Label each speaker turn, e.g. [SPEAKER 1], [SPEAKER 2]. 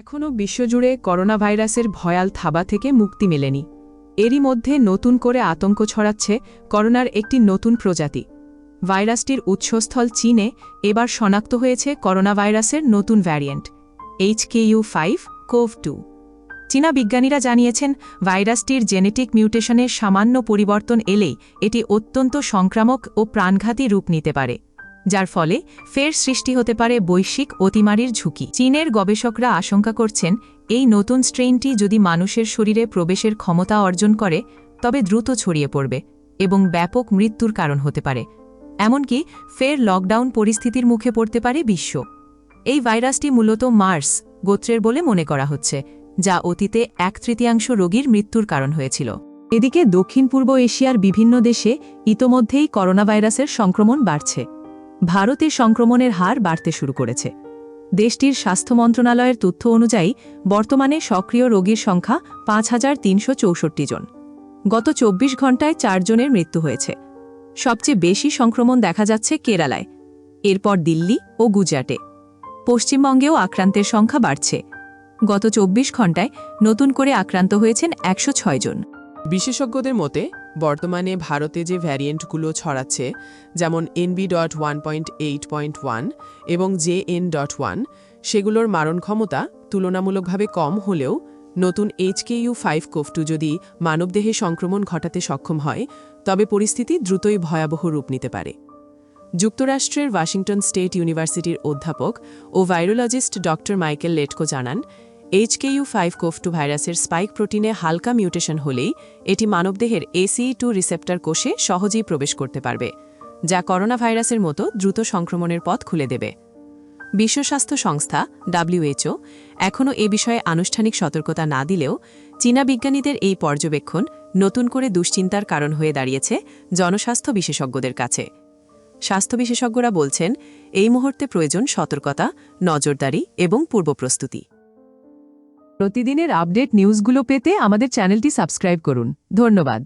[SPEAKER 1] এখনও বিশ্বজুড়ে করোনা ভাইরাসের ভয়াল থাবা থেকে মুক্তি মেলেনি। এরই মধ্যে নতুন করে আতঙ্ক ছড়াচ্ছে করোনার একটি নতুন প্রজাতি। ভাইরাসটির উৎসস্থল চীনে এবার শনাক্ত হয়েছে করোনা ভাইরাসের নতুন variant H K U five CoV two. চীনা বিজ্ঞানীরা জানিয়েছেন, ভাইরাসটির জেনেটিক মিউটেশনের সামান্য পরিবর্তন এলেই এটি অত্যন্ত সংক্রামক ও প্রাণঘাতী রূপ নিতে পারে। যার ফলে ফের সৃষ্টি হতে পারে বৈশ্বিক অতিমারির ঝুঁকি। চীনের গবেষকরা আশঙ্কা করছেন, এই নতুন স্ট্রেইনটি যদি মানুষের শরীরে প্রবেশের ক্ষমতা অর্জন করে, তবে দ্রুত ছড়িয়ে পড়বে এবং ব্যাপক মৃত্যুর কারণ হতে পারে। এমনকি ফের লকডাউন পরিস্থিতির মুখে পড়তে পারে বিশ্ব। এই ভাইরাসটি মূলত মার্স গোত্রের বলে মনে করা হচ্ছে, যা অতীতে এক তৃতীয়াংশ রোগীর মৃত্যুর কারণ হয়েছিল। এদিকে দক্ষিণ পূর্ব এশিয়ার বিভিন্ন দেশে ইতোমধ্যেই করোনা ভাইরাসের সংক্রমণ বাড়ছে। ভারতে সংক্রমণের হার বাড়তে শুরু করেছে। দেশটির স্বাস্থ্য মন্ত্রণালয়ের তথ্য অনুযায়ী, বর্তমানে সক্রিয় রোগীর সংখ্যা পাঁচ হাজার তিনশো চৌষট্টি জন। গত চব্বিশ ঘণ্টায় চারজনের মৃত্যু হয়েছে। সবচেয়ে বেশি সংক্রমণ দেখা যাচ্ছে কেরালায়। এরপর দিল্লি ও গুজরাটে। পশ্চিমবঙ্গেও আক্রান্তের সংখ্যা বাড়ছে। গত চব্বিশ ঘণ্টায় নতুন করে আক্রান্ত হয়েছেন একশো ছয় জন।
[SPEAKER 2] বিশেষজ্ঞদের মতে বর্তমানে ভারতে যে ভ্যারিয়েন্টগুলো ছড়াচ্ছে, যেমন NB dot one point eight point one এবং জে এন ডট ওয়ান সেগুলোর মারণ ক্ষমতা তুলনামূলকভাবে কম হলেও নতুন এইচকেইউ ফাইভ কোফটু যদি মানবদেহে সংক্রমণ ঘটাতে সক্ষম হয়, তবে পরিস্থিতি দ্রুতই ভয়াবহ রূপ নিতে পারে। যুক্তরাষ্ট্রের ওয়াশিংটন স্টেট ইউনিভার্সিটির অধ্যাপক ও ভাইরোলজিস্ট ডক্টর মাইকেল লেটকো জানান এইচকেইউ ফাইভ কোফটু ভাইরাসের স্পাইক প্রোটিনে হালকা মিউটেশন হলেই এটি মানবদেহের এসিই টু রিসেপ্টর কোষে সহজেই প্রবেশ করতে পারবে, যা করোনা ভাইরাসের মতো দ্রুত সংক্রমণের পথ খুলে দেবে। বিশ্ব স্বাস্থ্য সংস্থা ডাব্লিউএচও এখনও এ বিষয়ে আনুষ্ঠানিক সতর্কতা না দিলেও চীনা বিজ্ঞানীদের এই পর্যবেক্ষণ নতুন করে দুশ্চিন্তার কারণ হয়ে দাঁড়িয়েছে জনস্বাস্থ্য বিশেষজ্ঞদের কাছে। স্বাস্থ্য বিশেষজ্ঞরা বলছেন, এই মুহূর্তে প্রয়োজন সতর্কতা, নজরদারি এবং পূর্বপ্রস্তুতি।
[SPEAKER 1] প্রতিদিনের আপডেট নিউজগুলো পেতে আমাদের চ্যানেলটি সাবস্ক্রাইব করুন। ধন্যবাদ।